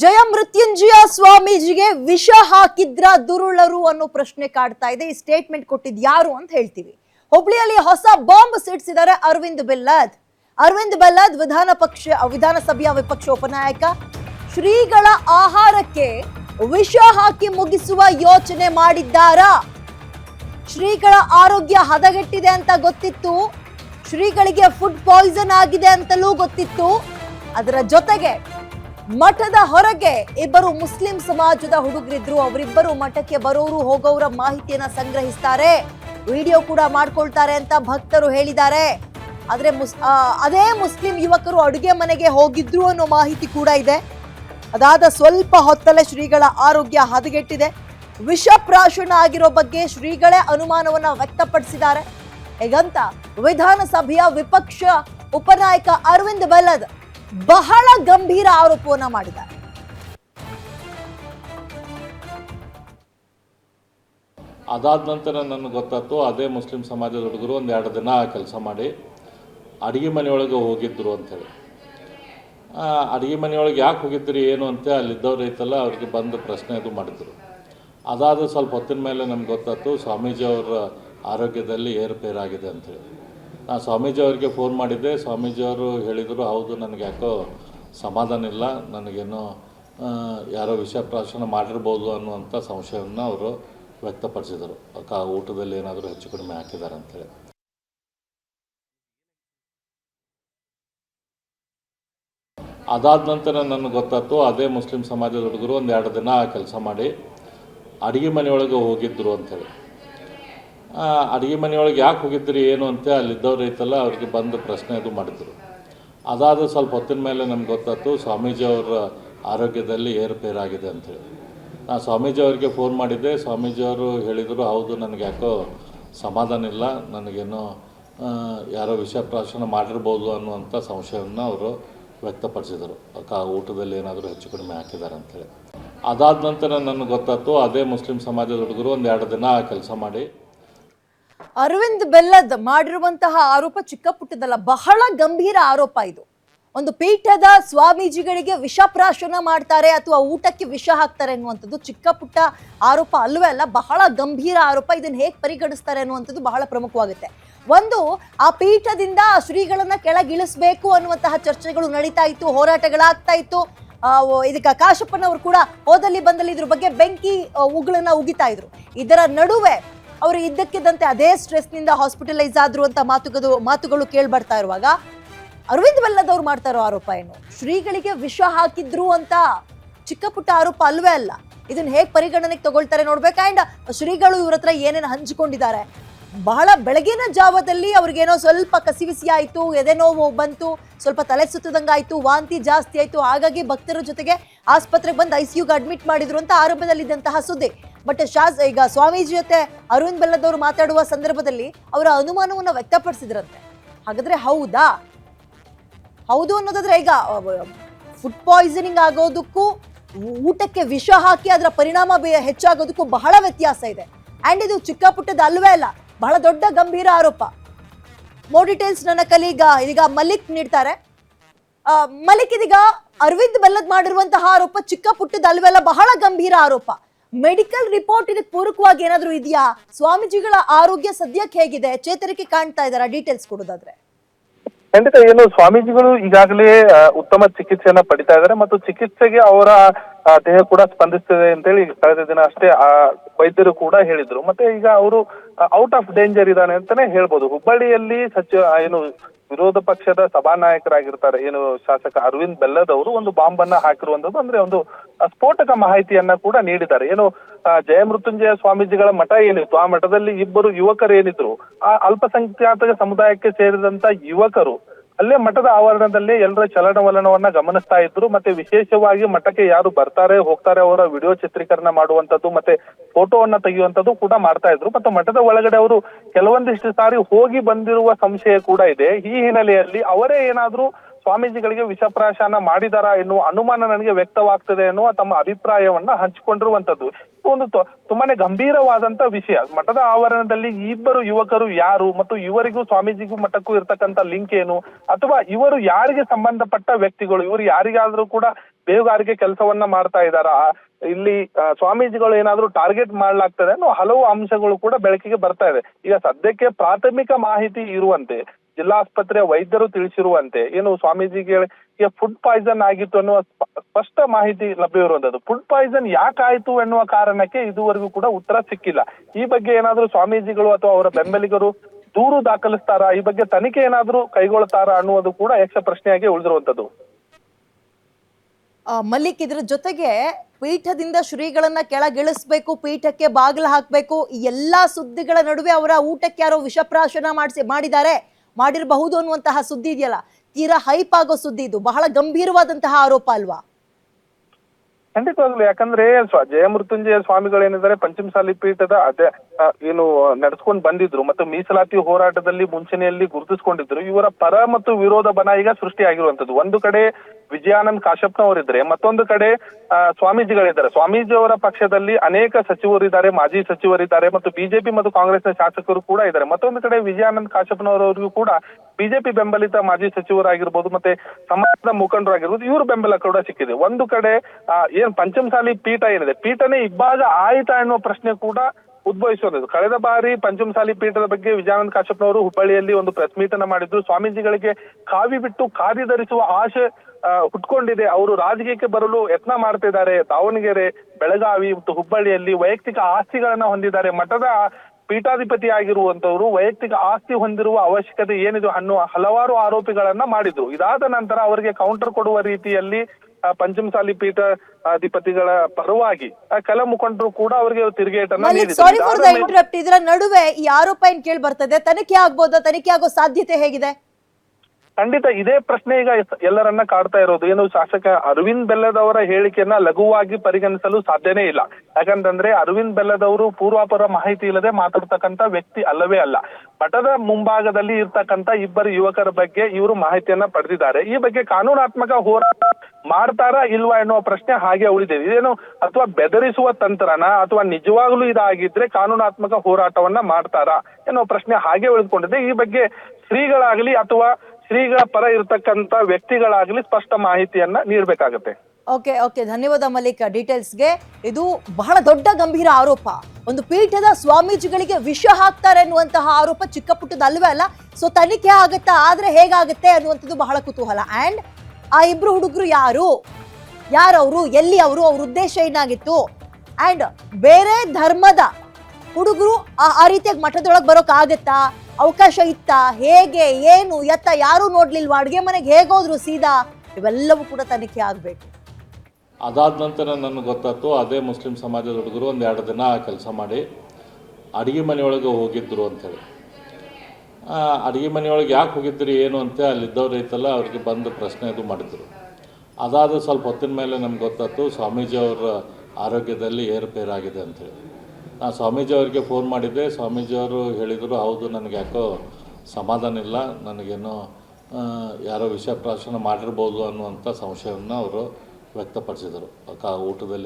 ಜಯ ಮೃತ್ಯುಂಜಯ ಸ್ವಾಮೀಜಿಗೆ ವಿಷ ಹಾಕಿದ್ರ ದುರುಳರು ಅನ್ನೋ ಪ್ರಶ್ನೆ ಕಾಡ್ತಾ ಇದೆ. ಈ ಸ್ಟೇಟ್ಮೆಂಟ್ ಕೊಟ್ಟಿದ್ ಯಾರು ಅಂತ ಹೇಳ್ತೀವಿ. ಹುಬ್ಳಿಯಲ್ಲಿ ಹೊಸ ಬಾಂಬ್ ಸಿಡಿಸಿದ್ದಾರೆ ಅರವಿಂದ್ ಬೆಲ್ಲದ್. ಅರವಿಂದ್ ಬೆಲ್ಲದ್ ವಿಧಾನ ಪಕ್ಷ, ವಿಧಾನಸಭೆಯ ವಿಪಕ್ಷ ಉಪನಾಯಕ. ಶ್ರೀಗಳ ಆಹಾರಕ್ಕೆ ವಿಷ ಹಾಕಿ ಮುಗಿಸುವ ಯೋಚನೆ ಮಾಡಿದ್ದಾರಾ? ಶ್ರೀಗಳ ಆರೋಗ್ಯ ಹದಗೆಟ್ಟಿದೆ ಅಂತ ಗೊತ್ತಿತ್ತು. ಶ್ರೀಗಳಿಗೆ ಫುಡ್ ಪಾಯ್ಸನ್ ಆಗಿದೆ ಅಂತಲೂ ಗೊತ್ತಿತ್ತು. ಅದರ ಜೊತೆಗೆ ಮಠದ ಹೊರಗೆ ಇಬ್ಬರು ಮುಸ್ಲಿಂ ಸಮಾಜದ ಹುಡುಗರಿದ್ರು. ಅವರಿಬ್ಬರು ಮಠಕ್ಕೆ ಬರೋರು, ಹೋಗೋರ ಮಾಹಿತಿಯನ್ನ ಸಂಗ್ರಹಿಸ್ತಾರೆ. ವಿಡಿಯೋ ಕೂಡ ಮಾಡ್ಕೊಳ್ತಾರೆ ಅಂತ ಭಕ್ತರು ಹೇಳಿದ್ದಾರೆ. ಆದ್ರೆ ಮುಸ್ ಅದೇ ಮುಸ್ಲಿಂ ಯುವಕರು ಅಡುಗೆ ಮನೆಗೆ ಹೋಗಿದ್ರು ಅನ್ನೋ ಮಾಹಿತಿ ಕೂಡ ಇದೆ. ಅದಾದ ಸ್ವಲ್ಪ ಹೊತ್ತಲ್ಲೇ ಶ್ರೀಗಳ ಆರೋಗ್ಯ ಹದಗೆಟ್ಟಿದೆ. ವಿಷಪ್ರಾಶನ ಆಗಿರೋ ಬಗ್ಗೆ ಶ್ರೀಗಳೇ ಅನುಮಾನವನ್ನ ವ್ಯಕ್ತಪಡಿಸಿದ್ದಾರೆ. ಹೇಗಂತ ವಿಧಾನಸಭೆಯ ವಿಪಕ್ಷ ಉಪನಾಯಕ ಅರವಿಂದ್ ಬೆಲ್ಲದ್ ಬಹಳ ಗಂಭೀರ ಆರೋಪವನ್ನ ಮಾಡಿದ್ದಾರೆ. ಅದಾದ ನಂತರ ನನಗೆ ಗೊತ್ತಾಯ್ತು, ಅದೇ ಮುಸ್ಲಿಂ ಸಮಾಜದ ಹುಡುಗರು ಒಂದು ಎರಡು ದಿನ ಕೆಲಸ ಮಾಡಿ ಅಡುಗೆ ಮನೆಯೊಳಗೆ ಹೋಗಿದ್ದರು ಅಂಥೇಳಿ. ಅಡುಗೆ ಮನೆಯೊಳಗೆ ಯಾಕೆ ಹೋಗಿದ್ರಿ ಏನು ಅಂತ ಅಲ್ಲಿದ್ದವ್ರು ಐತಲ್ಲ ಅವ್ರಿಗೆ ಬಂದು ಪ್ರಶ್ನೆ ಇದು ಮಾಡಿದ್ರು. ಅದಾದ ಸ್ವಲ್ಪ ಹೊತ್ತಿನ ಮೇಲೆ ನಮ್ಗೆ ಗೊತ್ತಾಯ್ತು, ಸ್ವಾಮೀಜಿ ಅವರ ಆರೋಗ್ಯದಲ್ಲಿ ಏರುಪೇರಾಗಿದೆ ಅಂಥೇಳಿ. ನಾ ಸ್ವಾಮೀಜಿ ಅವರಿಗೆ ಫೋನ್ ಮಾಡಿದ್ದೆ. ಸ್ವಾಮೀಜಿಯವರು ಹೇಳಿದರು, ಹೌದು, ನನಗೆ ಯಾಕೋ ಸಮಾಧಾನ ಇಲ್ಲ. ನನಗೇನೋ ಯಾರೋ ವಿಷಯ ಪ್ರಾಶನ ಮಾಡಿರ್ಬೋದು ಅನ್ನುವಂಥ ಸಂಶಯವನ್ನು ಅವರು ವ್ಯಕ್ತಪಡಿಸಿದರು. ಅಕ್ಕ ಊಟದಲ್ಲಿ ಏನಾದರೂ ಹೆಚ್ಚು ಕಡಿಮೆ ಹಾಕಿದ್ದಾರೆ ಅಂತೇಳಿ. ಅದಾದ ನಂತರ ನನಗೆ ಗೊತ್ತಾಯ್ತು, ಅದೇ ಮುಸ್ಲಿಂ ಸಮಾಜದ ಹುಡುಗರು ಒಂದು ಎರಡು ದಿನ ಕೆಲಸ ಮಾಡಿ ಅಡುಗೆ ಮನೆಯೊಳಗೆ ಹೋಗಿದ್ದರು ಅಂಥೇಳಿ ಅಡುಗೆ ಮನೆಯೊಳಗೆ ಯಾಕೆ ಹೋಗಿದ್ರಿ ಏನು ಅಂತ ಅಲ್ಲಿದ್ದವ್ರು ಐತಲ್ಲ ಅವ್ರಿಗೆ ಬಂದು ಪ್ರಶ್ನೆ ಅದು ಮಾಡಿದ್ರು. ಅದಾದ ಸ್ವಲ್ಪ ಹೊತ್ತಿನ ಮೇಲೆ ನಮ್ಗೆ ಗೊತ್ತಾಯ್ತು, ಸ್ವಾಮೀಜಿ ಅವರ ಆರೋಗ್ಯದಲ್ಲಿ ಏರುಪೇರಾಗಿದೆ ಅಂಥೇಳಿ ನಾನು ಸ್ವಾಮೀಜಿ ಅವರಿಗೆ ಫೋನ್ ಮಾಡಿದ್ದೆ, ಸ್ವಾಮೀಜಿ ಅವರು ಹೇಳಿದರು, ಹೌದು, ನನಗೆ ಯಾಕೋ ಸಮಾಧಾನ ಇಲ್ಲ, ನನಗೇನೋ ಯಾರೋ ವಿಷಯ ಪ್ರಾಶನ ಮಾಡಿರ್ಬೋದು ಅನ್ನುವಂಥ ಸಂಶಯವನ್ನು ಅವರು ವ್ಯಕ್ತಪಡಿಸಿದರು. ಅಕ್ಕ ಊಟದಲ್ಲಿ ಏನಾದರೂ ಹೆಚ್ಚು ಕಡಿಮೆ ಹಾಕಿದ್ದಾರೆ ಅಂತೇಳಿ ಅದಾದ ನಂತರ ನನಗೆ ಗೊತ್ತಾಯ್ತು, ಅದೇ ಮುಸ್ಲಿಂ ಸಮಾಜದ ಹುಡುಗರು ಒಂದು ಎರಡು ದಿನ ಕೆಲಸ ಮಾಡಿ ಅರವಿಂದ್ ಬೆಲ್ಲದ್ ಮಾಡಿರುವಂತಹ ಆರೋಪ ಚಿಕ್ಕ ಪುಟ್ಟದಲ್ಲ ಬಹಳ ಗಂಭೀರ ಆರೋಪ ಇದು. ಒಂದು ಪೀಠದ ಸ್ವಾಮೀಜಿಗಳಿಗೆ ವಿಷಪ್ರಾಶನ ಮಾಡ್ತಾರೆ ಅಥವಾ ಊಟಕ್ಕೆ ವಿಷ ಹಾಕ್ತಾರೆ ಅನ್ನುವಂಥದ್ದು ಚಿಕ್ಕ ಪುಟ್ಟ ಆರೋಪ ಅಲ್ಲವೇ ಅಲ್ಲ, ಬಹಳ ಗಂಭೀರ ಆರೋಪ. ಇದನ್ನ ಹೇಗೆ ಪರಿಗಣಿಸ್ತಾರೆ ಅನ್ನುವಂಥದ್ದು ಬಹಳ ಪ್ರಮುಖವಾಗುತ್ತೆ. ಒಂದು, ಆ ಪೀಠದಿಂದ ಆ ಶ್ರೀಗಳನ್ನ ಕೆಳಗಿಳಿಸ್ಬೇಕು ಅನ್ನುವಂತಹ ಚರ್ಚೆಗಳು ನಡೀತಾ ಇತ್ತು, ಹೋರಾಟಗಳಾಗ್ತಾ ಇತ್ತು. ಇದಕ್ಕೆ ಕಾಶಪ್ಪನವರು ಕೂಡ ಹೋದಲ್ಲಿ ಬಂದಲ್ಲಿ ಇದ್ರ ಬಗ್ಗೆ ಬೆಂಕಿ ಉಗುಳನ್ನ ಉಗಿತಾ ಇದ್ರು. ಇದರ ನಡುವೆ ಅವರು ಇದ್ದಕ್ಕಿದ್ದಂತೆ ಅದೇ ಸ್ಟ್ರೆಸ್ನಿಂದ ಹಾಸ್ಪಿಟಲೈಸ್ ಆದ್ರು ಅಂತ ಮಾತುಗಳು ಮಾತುಗಳು ಕೇಳ್ಬರ್ತಾ ಇರುವಾಗ ಅರವಿಂದ್ ಬೆಲ್ಲದವ್ರು ಮಾಡ್ತಾ ಇರೋ ಆರೋಪ ಏನು? ಶ್ರೀಗಳಿಗೆ ವಿಷ ಹಾಕಿದ್ರು ಅಂತ ಚಿಕ್ಕ ಪುಟ್ಟ ಆರೋಪ ಅಲ್ವೇ ಅಲ್ಲ. ಇದನ್ನ ಹೇಗೆ ಪರಿಗಣನೆಗೆ ತಗೊಳ್ತಾರೆ ನೋಡ್ಬೇಕು. ಅಂಡ್ ಶ್ರೀಗಳು ಇವ್ರ ಹತ್ರ ಏನೇನು ಹಂಚಿಕೊಂಡಿದ್ದಾರೆ? ಬಹಳ ಬೆಳಗಿನ ಜಾವದಲ್ಲಿ ಅವ್ರಿಗೇನೋ ಸ್ವಲ್ಪ ಕಸಿವಿಸಿ ಆಯಿತು, ಎದೆ ನೋವು ಬಂತು, ಸ್ವಲ್ಪ ತಲೆ ಸುತ್ತದಂಗಾಯ್ತು ವಾಂತಿ ಜಾಸ್ತಿ ಆಯಿತು. ಹಾಗಾಗಿ ಭಕ್ತರ ಜೊತೆಗೆ ಆಸ್ಪತ್ರೆಗೆ ಬಂದು ಐ ಸಿ ಯುಗೆ ಅಡ್ಮಿಟ್ ಮಾಡಿದ್ರು ಅಂತ ಆರಂಭದಲ್ಲಿದ್ದಂತಹ ಸುದ್ದಿ. ಬಟ್ ಶಾಸ್, ಈಗ ಸ್ವಾಮೀಜಿ ಜೊತೆ ಅರವಿಂದ್ ಬೆಲ್ಲದವರು ಮಾತಾಡುವ ಸಂದರ್ಭದಲ್ಲಿ ಅವರ ಅನುಮಾನವನ್ನು ವ್ಯಕ್ತಪಡಿಸಿದ್ರಂತೆ. ಹಾಗಾದ್ರೆ ಹೌದಾ? ಹೌದು ಅನ್ನೋದಾದ್ರೆ ಈಗ ಫುಡ್ ಪಾಯ್ಸನಿಂಗ್ ಆಗೋದಕ್ಕೂ, ಊಟಕ್ಕೆ ವಿಷ ಹಾಕಿ ಅದರ ಪರಿಣಾಮ ಹೆಚ್ಚಾಗೋದಕ್ಕೂ ಬಹಳ ವ್ಯತ್ಯಾಸ ಇದೆ. ಅಂಡ್ ಇದು ಚಿಕ್ಕ ಪುಟ್ಟದ ಅಲ್ವೇ ಅಲ್ಲ, ಬಹಳ ದೊಡ್ಡ ಗಂಭೀರ ಆರೋಪ. ಮೋರ್ ಡೀಟೇಲ್ಸ್ ನನ್ನ ಕಲೀಗ ಇದೀಗ ಮಲಿಕ್ ನೀಡ್ತಾರೆ. ಮಲಿಕ್ ಇದೀಗ ಅರವಿಂದ್ ಬೆಲ್ಲದ್ ಮಾಡಿರುವಂತಹ ಆರೋಪ ಚಿಕ್ಕ ಪುಟ್ಟದ ಅಲ್ವೇ ಅಲ್ಲ, ಬಹಳ ಗಂಭೀರ ಆರೋಪ. ಮೆಡಿಕಲ್ ರಿಪೋರ್ಟ್ ಇದಕ್ಕೆ ಪೂರಕವಾಗಿ ಏನಾದರೂ ಇದೆಯಾ? ಸ್ವಾಮೀಜಿಗಳ ಆರೋಗ್ಯ ಸದ್ಯಕ್ಕೆ ಹೇಗಿದೆ? ಚೇತರಿಕೆ ಕಾಣ್ತಾ ಇದಾರ ಡೀಟೇಲ್ಸ್ ಕೊಡೋದಾದ್ರೆ. ಖಂಡಿತ ಏನು ಸ್ವಾಮೀಜಿಗಳು ಈಗಾಗಲೇ ಉತ್ತಮ ಚಿಕಿತ್ಸೆಯನ್ನ ಪಡಿತಾ ಇದ್ದಾರೆ ಮತ್ತು ಚಿಕಿತ್ಸೆಗೆ ಅವರ ದೇಹ ಕೂಡ ಸ್ಪಂದಿಸ್ತದೆ ಅಂತೇಳಿ ಕಳೆದ ದಿನ ಅಷ್ಟೇ, ಆ, ವೈದ್ಯರು ಕೂಡ ಹೇಳಿದ್ರು. ಮತ್ತೆ ಈಗ ಅವರು ಔಟ್ ಆಫ್ ಡೇಂಜರ್ ಇದ್ದಾನೆ ಅಂತಾನೆ ಹೇಳ್ಬೋದು. ಹುಬ್ಬಳ್ಳಿಯಲ್ಲಿ ಸಚಿವ ಏನು ವಿರೋಧ ಪಕ್ಷದ ಸಭಾನಾಯಕರಾಗಿರ್ತಾರೆ. ಏನು ಶಾಸಕ ಅರವಿಂದ್ ಬೆಲ್ಲದ್ ಅವರು ಒಂದು ಬಾಂಬ್ ಅನ್ನ ಹಾಕಿರುವಂತದ್ದು ಅಂದ್ರೆ ಒಂದು ಸ್ಫೋಟಕ ಮಾಹಿತಿಯನ್ನ ಕೂಡ ನೀಡಿದ್ದಾರೆ. ಏನು ಜಯಮೃತ್ಯುಂಜಯ ಸ್ವಾಮೀಜಿಗಳ ಮಠ ಏನಿತ್ತು, ಆ ಮಠದಲ್ಲಿ ಇಬ್ಬರು ಯುವಕರು ಏನಿದ್ರು, ಆ, ಅಲ್ಪಸಂಖ್ಯಾತ ಸಮುದಾಯಕ್ಕೆ ಸೇರಿದಂತ ಯುವಕರು ಅಲ್ಲೇ ಮಠದ ಆವರಣದಲ್ಲಿ ಎಲ್ಲರ ಚಲನವಲನವನ್ನ ಗಮನಿಸ್ತಾ ಇದ್ರು. ಮತ್ತೆ ವಿಶೇಷವಾಗಿ ಮಠಕ್ಕೆ ಯಾರು ಬರ್ತಾರೆ, ಹೋಗ್ತಾರೆ ಅವರ ವಿಡಿಯೋ ಚಿತ್ರೀಕರಣ ಮಾಡುವಂತದ್ದು ಮತ್ತೆ ಫೋಟೋವನ್ನ ತೆಗೆಯುವಂತದ್ದು ಕೂಡ ಮಾಡ್ತಾ ಇದ್ರು. ಮತ್ತೆ ಮಠದ ಒಳಗಡೆ ಅವರು ಕೆಲವೊಂದಿಷ್ಟು ಸಾರಿ ಹೋಗಿ ಬಂದಿರುವ ಸಂಶಯ ಕೂಡ ಇದೆ. ಈ ಹಿನ್ನೆಲೆಯಲ್ಲಿ ಅವರೇ ಏನಾದ್ರೂ ಸ್ವಾಮೀಜಿಗಳಿಗೆ ವಿಷಪ್ರಾಶನ ಮಾಡಿದಾರಾ ಎನ್ನುವ ಅನುಮಾನ ನನಗೆ ವ್ಯಕ್ತವಾಗ್ತದೆ ಎನ್ನುವ ತಮ್ಮ ಅಭಿಪ್ರಾಯವನ್ನ ಹಂಚಿಕೊಂಡಿರುವಂತದ್ದು ಒಂದು ತುಂಬಾನೇ ಗಂಭೀರವಾದಂತ ವಿಷಯ. ಮಠದ ಆವರಣದಲ್ಲಿ ಇಬ್ಬರು ಯುವಕರು ಯಾರು ಮತ್ತು ಇವರಿಗೂ ಸ್ವಾಮೀಜಿಗೂ ಮಠಕ್ಕೂ ಇರತಕ್ಕಂತ ಲಿಂಕ್ ಏನು? ಅಥವಾ ಇವರು ಯಾರಿಗೆ ಸಂಬಂಧಪಟ್ಟ ವ್ಯಕ್ತಿಗಳು? ಇವರು ಯಾರಿಗಾದ್ರೂ ಕೂಡ ಬೇಹುಗಾರಿಕೆ ಕೆಲಸವನ್ನ ಮಾಡ್ತಾ ಇದ್ದಾರಾ? ಇಲ್ಲಿ ಸ್ವಾಮೀಜಿಗಳು ಏನಾದ್ರೂ ಟಾರ್ಗೆಟ್ ಮಾಡ್ಲಾಗ್ತದೆ ಅನ್ನೋ ಹಲವು ಅಂಶಗಳು ಕೂಡ ಬೆಳಕಿಗೆ ಬರ್ತಾ ಇದೆ. ಈಗ ಸದ್ಯಕ್ಕೆ ಪ್ರಾಥಮಿಕ ಮಾಹಿತಿ ಇರುವಂತೆ ಜಿಲ್ಲಾಸ್ಪತ್ರೆಯ ವೈದ್ಯರು ತಿಳಿಸಿರುವಂತೆ ಏನು ಸ್ವಾಮೀಜಿಗೆ ಫುಡ್ ಪಾಯ್ಸನ್ ಆಗಿತ್ತು ಅನ್ನುವ ಸ್ಪಷ್ಟ ಮಾಹಿತಿ ಲಭ್ಯವಿರುವಂತದ್ದು. ಫುಡ್ ಪಾಯ್ಸನ್ ಯಾಕಾಯ್ತು ಎನ್ನುವ ಕಾರಣಕ್ಕೆ ಇದುವರೆಗೂ ಕೂಡ ಉತ್ತರ ಸಿಕ್ಕಿಲ್ಲ. ಈ ಬಗ್ಗೆ ಏನಾದರೂ ಸ್ವಾಮೀಜಿಗಳು ಅಥವಾ ಅವರ ಬೆಂಬಲಿಗರು ದೂರು ದಾಖಲಿಸ್ತಾರಾ? ಈ ಬಗ್ಗೆ ತನಿಖೆ ಏನಾದರೂ ಕೈಗೊಳ್ತಾರಾ ಅನ್ನುವುದು ಕೂಡ ಯಕ್ಷ ಪ್ರಶ್ನೆಯಾಗಿ ಉಳಿದಿರುವಂತದ್ದು. ಮಲ್ಲಿಕ್, ಇದ್ರ ಜೊತೆಗೆ ಪೀಠದಿಂದ ಶ್ರೀಗಳನ್ನ ಕೆಳಗಿಳಿಸ್ಬೇಕು, ಪೀಠಕ್ಕೆ ಬಾಗಿಲು ಹಾಕ್ಬೇಕು ಎಲ್ಲಾ ಸುದ್ದಿಗಳ ನಡುವೆ ಅವರ ಊಟಕ್ಕೆ ಯಾರೋ ವಿಷಪ್ರಾಶನ ಮಾಡಿಸಿ, ಮಾಡಿದ್ದಾರೆ. ಮಾಡಿರಬಹುದು ಅನ್ನುವಂತಹ ಸುದ್ದಿ ಇದೆಯಲ್ಲ? ತೀರಾ ಹೈಪ್ ಆಗೋ ಸುದ್ದಿ ಇದು. ಬಹಳ ಗಂಭೀರವಾದಂತಹ ಆರೋಪ ಅಲ್ವಾ? ಖಂಡಿತವಾಗ್ಲು, ಯಾಕಂದ್ರೆ ಜಯಮೃತ್ಯುಂಜಯ ಸ್ವಾಮಿಗಳೇನಿದ್ದಾರೆ ಪಂಚಮಸಾಲಿ ಪೀಠದ ಅದೇ ಏನು ನಡೆಸ್ಕೊಂಡು ಬಂದಿದ್ರು ಮತ್ತು ಮೀಸಲಾತಿ ಹೋರಾಟದಲ್ಲಿ ಮುಂಚನೆಯಲ್ಲಿ ಗುರುತಿಸ್ಕೊಂಡಿದ್ರು. ಇವರ ಪರ ಮತ್ತು ವಿರೋಧ ಬನ ಈಗ ಸೃಷ್ಟಿಯಾಗಿರುವಂತದ್ದು ಒಂದು ಕಡೆ ವಿಜಯಾನಂದ್ ಕಾಶಪ್ಪನವರಿದ್ರೆ ಮತ್ತೊಂದು ಕಡೆ ಸ್ವಾಮೀಜಿಗಳಿದ್ದಾರೆ. ಸ್ವಾಮೀಜಿ ಅವರ ಪಕ್ಷದಲ್ಲಿ ಅನೇಕ ಸಚಿವರಿದ್ದಾರೆ, ಮಾಜಿ ಸಚಿವರಿದ್ದಾರೆ ಮತ್ತು ಬಿಜೆಪಿ ಮತ್ತು ಕಾಂಗ್ರೆಸ್ನ ಶಾಸಕರು ಕೂಡ ಇದ್ದಾರೆ. ಮತ್ತೊಂದು ಕಡೆ ವಿಜಯಾನಂದ್ ಕಾಶಪ್ಪನವರವರಿಗೂ ಕೂಡ ಬಿಜೆಪಿ ಬೆಂಬಲಿತ ಮಾಜಿ ಸಚಿವರಾಗಿರ್ಬೋದು, ಮತ್ತೆ ಸಮಾಜದ ಮುಖಂಡರಾಗಿರ್ಬೋದು, ಇವರು ಬೆಂಬಲ ಕೂಡ ಸಿಕ್ಕಿದೆ. ಒಂದು ಕಡೆ ಏನ್ ಪಂಚಮಸಾಲಿ ಪೀಠ ಏನಿದೆ, ಪೀಠನೇ ಇಬ್ಬಾಗ ಆಯ್ತಾ ಎನ್ನುವ ಪ್ರಶ್ನೆ ಕೂಡ ಉದ್ಭವಿಸುವಂತದ್ದು ಕಳೆದ ಬಾರಿ ಪಂಚಮಸಾಲಿ ಪೀಠದ ಬಗ್ಗೆ ವಿಜಯಾನಂದ ಕಾಶ್ಯಪ್ನವರು ಹುಬ್ಬಳ್ಳಿಯಲ್ಲಿ ಒಂದು ಪ್ರೆಸ್ ಮೀಟ್ ಮಾಡಿದ್ರು. ಸ್ವಾಮೀಜಿಗಳಿಗೆ ಕಾವಿ ಬಿಟ್ಟು ಕಾದಿ ಧರಿಸುವ ಆಶೆ ಹುಟ್ಕೊಂಡಿದೆ. ಅವರು ರಾಜಕೀಯಕ್ಕೆ ಬರಲು ಯತ್ನ ಮಾಡ್ತಿದ್ದಾರೆ. ದಾವಣಗೆರೆ, ಬೆಳಗಾವಿ ಮತ್ತು ಹುಬ್ಬಳ್ಳಿಯಲ್ಲಿ ವೈಯಕ್ತಿಕ ಆಸ್ತಿಗಳನ್ನ ಹೊಂದಿದ್ದಾರೆ. ಮಠದ ಪೀಠಾಧಿಪತಿ ಆಗಿರುವಂತವರು ವೈಯಕ್ತಿಕ ಆಸ್ತಿ ಹೊಂದಿರುವ ಅವಶ್ಯಕತೆ ಏನಿದೆ ಅನ್ನುವ ಹಲವಾರು ಆರೋಪಿಗಳನ್ನ ಮಾಡಿದ್ರು. ಇದಾದ ನಂತರ ಅವರಿಗೆ ಕೌಂಟರ್ ಕೊಡುವ ರೀತಿಯಲ್ಲಿ ಪಂಚಮಸಾಲಿ ಪೀಠ ಅಧಿಪತಿಗಳ ಪರವಾಗಿ ಕಲ ಮುಖಂಡರು ಕೂಡ ಅವರಿಗೆ ತಿರುಗೇಟನ್ನ ನಡುವೆ ಈ ಆರೋಪ ಏನ್ ಕೇಳಿ ಬರ್ತದೆ? ತನಿಖೆ ಆಗ್ಬೋದಾ? ತನಿಖೆ ಆಗೋ ಸಾಧ್ಯತೆ ಹೇಗಿದೆ? ಖಂಡಿತ ಇದೇ ಪ್ರಶ್ನೆ ಈಗ ಎಲ್ಲರನ್ನ ಕಾಡ್ತಾ ಇರೋದು. ಏನು ಶಾಸಕ ಅರವಿಂದ್ ಬೆಲ್ಲದವರ ಹೇಳಿಕೆಯನ್ನ ಲಘುವಾಗಿ ಪರಿಗಣಿಸಲು ಸಾಧ್ಯನೇ ಇಲ್ಲ. ಯಾಕಂತಂದ್ರೆ ಅರವಿಂದ್ ಬೆಲ್ಲದವರು ಪೂರ್ವಾಪರ ಮಾಹಿತಿ ಇಲ್ಲದೆ ಮಾತಾಡ್ತಕ್ಕಂತ ವ್ಯಕ್ತಿ ಅಲ್ಲವೇ ಅಲ್ಲ. ಮಠದ ಮುಂಭಾಗದಲ್ಲಿ ಇರ್ತಕ್ಕಂತ ಇಬ್ಬರು ಯುವಕರ ಬಗ್ಗೆ ಇವರು ಮಾಹಿತಿಯನ್ನ ಪಡೆದಿದ್ದಾರೆ. ಈ ಬಗ್ಗೆ ಕಾನೂನಾತ್ಮಕ ಹೋರಾಟ ಮಾಡ್ತಾರಾ ಇಲ್ವಾ ಎನ್ನುವ ಪ್ರಶ್ನೆ ಹಾಗೆ ಉಳಿದಿದೆ. ಇದೇನು ಅಥವಾ ಬೆದರಿಸುವ ತಂತ್ರನ ಅಥವಾ ನಿಜವಾಗ್ಲೂ ಇದಾಗಿದ್ರೆ ಕಾನೂನಾತ್ಮಕ ಹೋರಾಟವನ್ನ ಮಾಡ್ತಾರಾ ಎನ್ನುವ ಪ್ರಶ್ನೆ ಹಾಗೆ ಉಳಿದುಕೊಂಡಿದೆ. ಈ ಬಗ್ಗೆ ಶ್ರೀಗಳಾಗ್ಲಿ ಅಥವಾ ಶ್ರೀಗಳ ಪರ ಇರತಕ್ಕಂತ ವ್ಯಕ್ತಿಗಳಾಗ್ಲಿ ಸ್ಪಷ್ಟ ಮಾಹಿತಿಯನ್ನ ನೀಡಬೇಕಾಗತ್ತೆ. ಓಕೆ ಓಕೆ ಧನ್ಯವಾದ ಮಲ್ಲಿಕ್. ಡೀಟೇಲ್ಸ್ಗೆ ಇದು ಬಹಳ ದೊಡ್ಡ ಗಂಭೀರ ಆರೋಪ. ಒಂದು ಪೀಠದ ಸ್ವಾಮೀಜಿಗಳಿಗೆ ವಿಷ ಹಾಕ್ತಾರೆ ಅನ್ನುವಂತಹ ಆರೋಪ ಚಿಕ್ಕ ಪುಟ್ಟದ ಅಲ್ವೇ ಅಲ್ಲ? ಸೊ ತನಿಖೆ ಆಗುತ್ತಾ? ಆದ್ರೆ ಹೇಗಾಗುತ್ತೆ ಅನ್ನುವಂಥದ್ದು ಬಹಳ ಕುತೂಹಲ. ಅಂಡ್ ಆ ಇಬ್ರು ಹುಡುಗರು ಯಾರು? ಯಾರವರು? ಎಲ್ಲಿ ಅವರು? ಅವ್ರ ಉದ್ದೇಶ ಏನಾಗಿತ್ತು? ಅಂಡ್ ಬೇರೆ ಧರ್ಮದ ಹುಡುಗರು ಆ- ರೀತಿಯಾಗಿ ಮಠದೊಳಗೆ ಬರೋಕ್ಕಾಗತ್ತಾ ಅವಕಾಶ ಇತ್ತಾ? ಹೇಗೆ? ಏನು? ಎತ್ತ ಯಾರು ನೋಡ್ಲಿಲ್ವಾ? ಅಡುಗೆ ಮನೆಗೆ ಹೇಗೋದ್ರು ಸೀದಾ? ಇವೆಲ್ಲವೂ ಕೂಡ ತನಿಖೆ ಆಗಬೇಕು. ಅದಾದ ನಂತರ ನನಗೆ ಗೊತ್ತಾಯ್ತು, ಅದೇ ಮುಸ್ಲಿಂ ಸಮಾಜದ ಹುಡುಗರು ಒಂದು ಎರಡು ದಿನ ಕೆಲಸ ಮಾಡಿ ಅಡುಗೆ ಮನೆಯೊಳಗೆ ಹೋಗಿದ್ದರು ಅಂತೇಳಿ ಅಡುಗೆ ಮನೆಯೊಳಗೆ ಯಾಕೆ ಹೋಗಿದ್ರಿ, ಏನು ಅಂತ ಅಲ್ಲಿದ್ದವ್ರು ಐತಲ್ಲ, ಅವ್ರಿಗೆ ಬಂದು ಪ್ರಶ್ನೆ ಇದು ಮಾಡಿದರು. ಅದಾದ ಸ್ವಲ್ಪ ಹೊತ್ತಿನ ಮೇಲೆ ನಮ್ಗೆ ಗೊತ್ತಾಯ್ತು, ಸ್ವಾಮೀಜಿ ಅವರ ಆರೋಗ್ಯದಲ್ಲಿ ಏರುಪೇರಾಗಿದೆ ಅಂಥೇಳಿ ನಾ ಸ್ವಾಮೀಜಿ ಅವರಿಗೆ ಫೋನ್ ಮಾಡಿದ್ದೆ. ಸ್ವಾಮೀಜಿಯವರು ಹೇಳಿದರು, ಹೌದು, ನನಗೆ ಯಾಕೋ ಸಮಾಧಾನ ಇಲ್ಲ. ನನಗೇನೋ ಯಾರೋ ವಿಷ ಪ್ರಾಶನ ಮಾಡಿರ್ಬೋದು ಅನ್ನುವಂಥ ಸಂಶಯವನ್ನು ಅವರು ವ್ಯಕ್ತಪಡಿಸಿದರು. ಕ ಊಟದಲ್ಲಿ